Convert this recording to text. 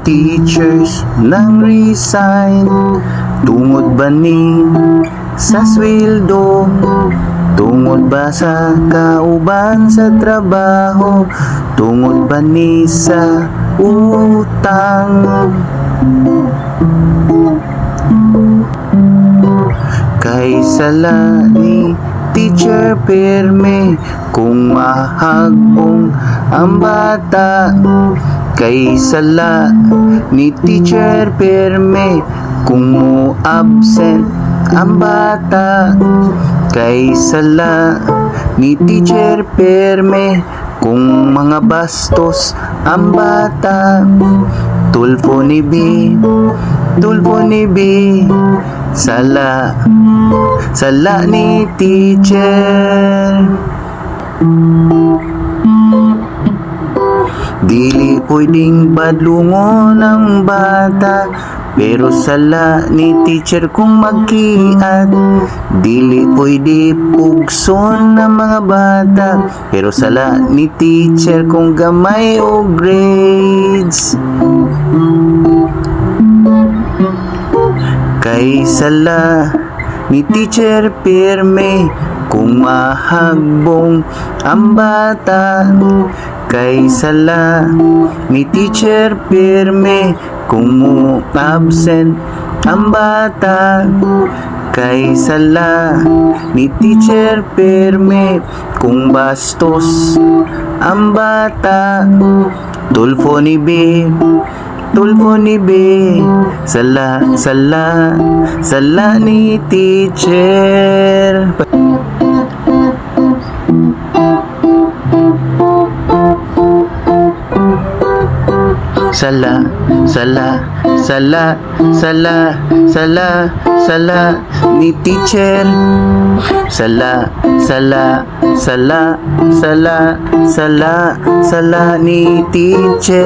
teachers nang resign. Tungod ba ni sa sweldo? Tungod ba sa kauban sa trabaho? Tungod ba ni sa utang? Kay sala ni teacher perme Kung mahagbong ang bata Kay sala ni teacher perme Kung mo absent ang bata. Kay sala ni teacher perme Kung mga bastos ang bata. Tulfo ni B Tulfo ni B. Sala Sala ni teacher Dili pwedeng badlungon ang bata Pero sala ni teacher kung magkiat. Dili pwede pugson ng mga bata Pero sala ni teacher kung gamay o grades. Kay sala ni teacher pirme kung mahagbong ang bata Kay sala ni teacher pirme kung mo absent ang bata. Kay sala ni teacher pirme kung bastos ang bata. Tulfo ni B Tulfo ni B Sala, sala Sala ni teacher Sala, sala, sala, sala, sala, sala ni teacher. Sala, sala, sala, sala, sala, sala ni teacher